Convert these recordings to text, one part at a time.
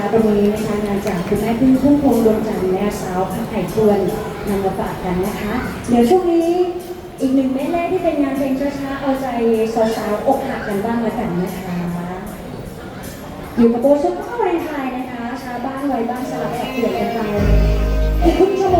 นะคตรงนี้นะคะงานจากคุณแม่พึ่งพุ่งพวงดวงจันทร์แม่สาวพักไผ่ชวนนำมาฝากกันนะคะ เดี๋ยวช่วงนี้อีกหนึ่งแม่ดแรกที่เป็นงานเพลงช้าๆเอาใจสาวๆอกหักกันบ้างมาะกังนะคะ อยู่กับโบชุดวาเลนไทน์นะคะ ชาบ้านไว้บ้านสลับสับเปลี่ยนกันไปอีกครึ่ช่วมง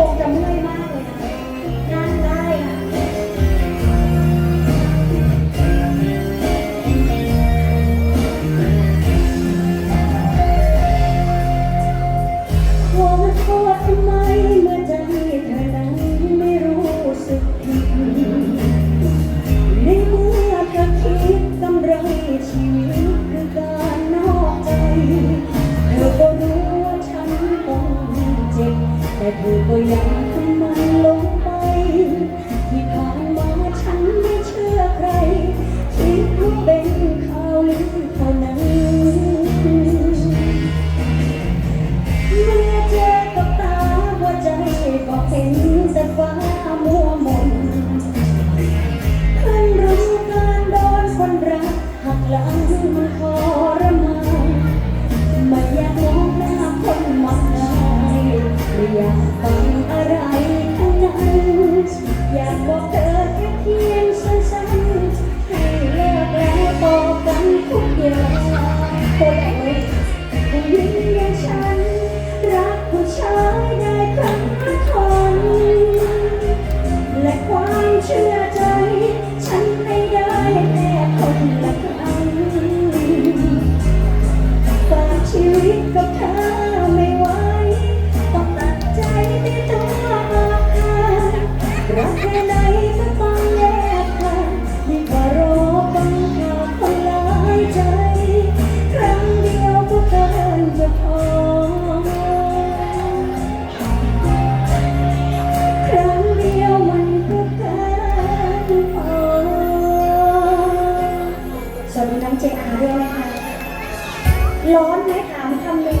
ร้อนไหมถามคำหนึ่ง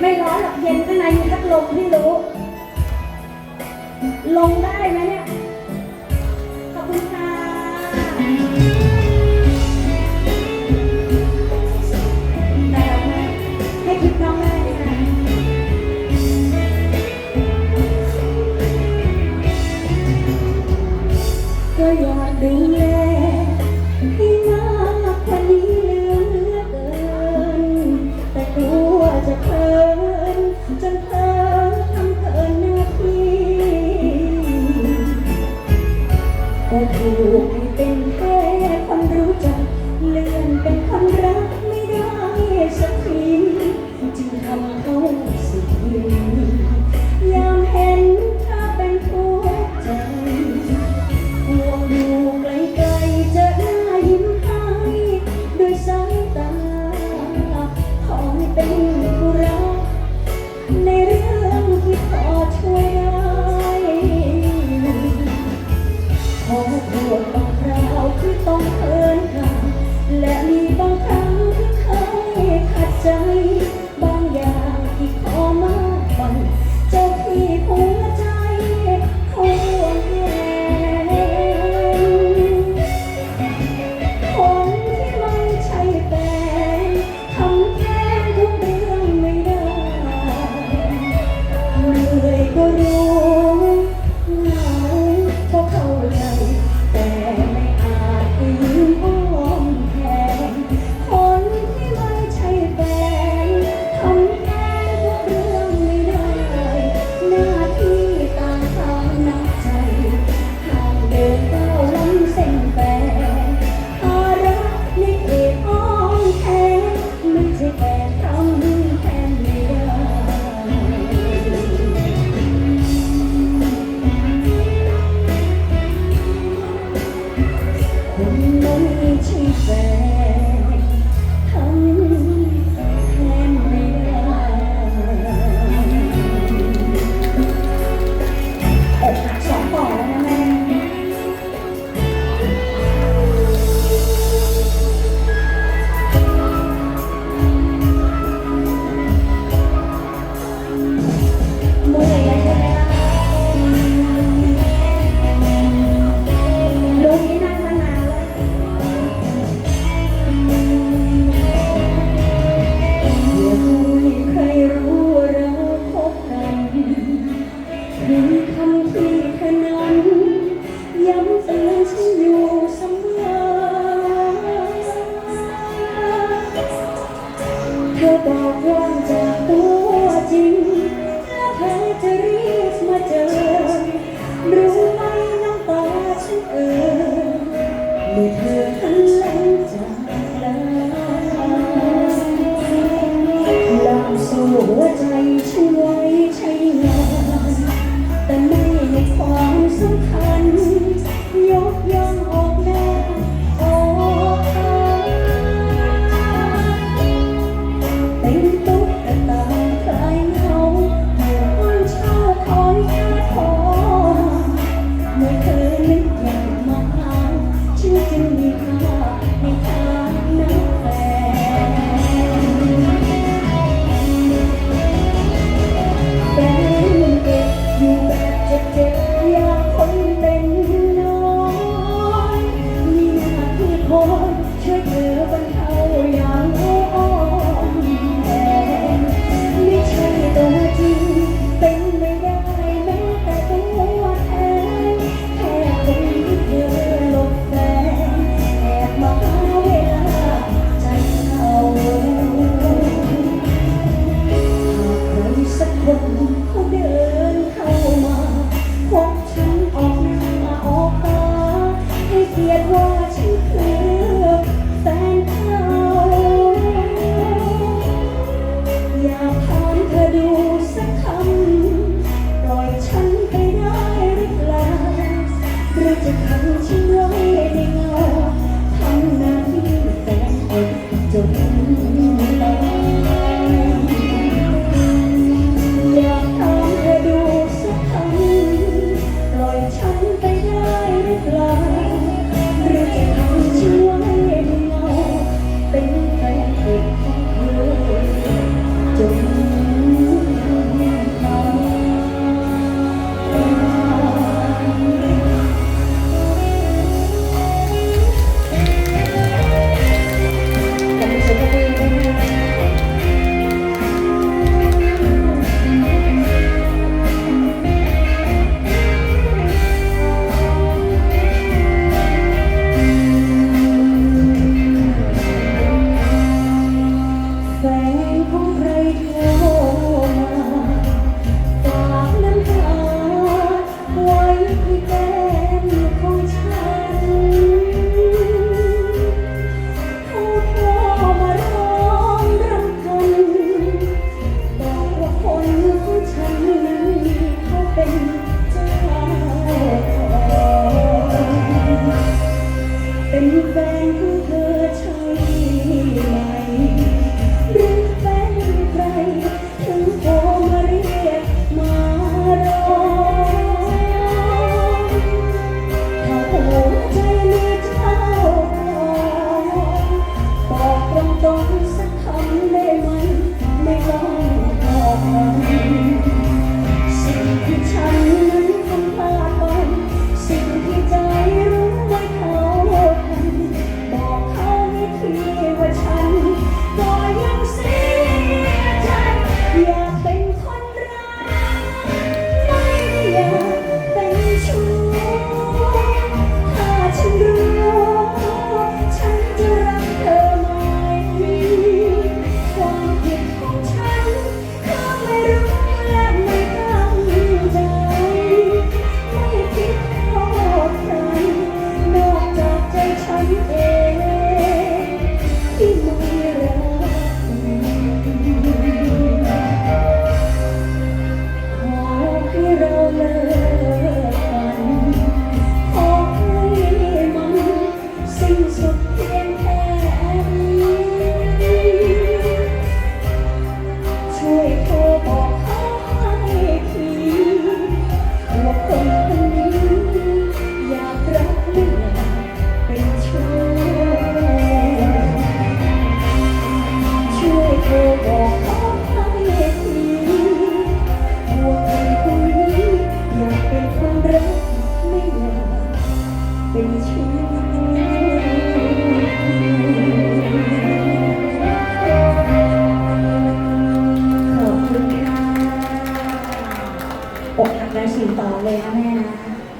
ไม่ร้อนหรอกเย็นข้างในมีพัดลมที่รู้ ลงได้ไหมเนี่ย 不 Hello. Mình.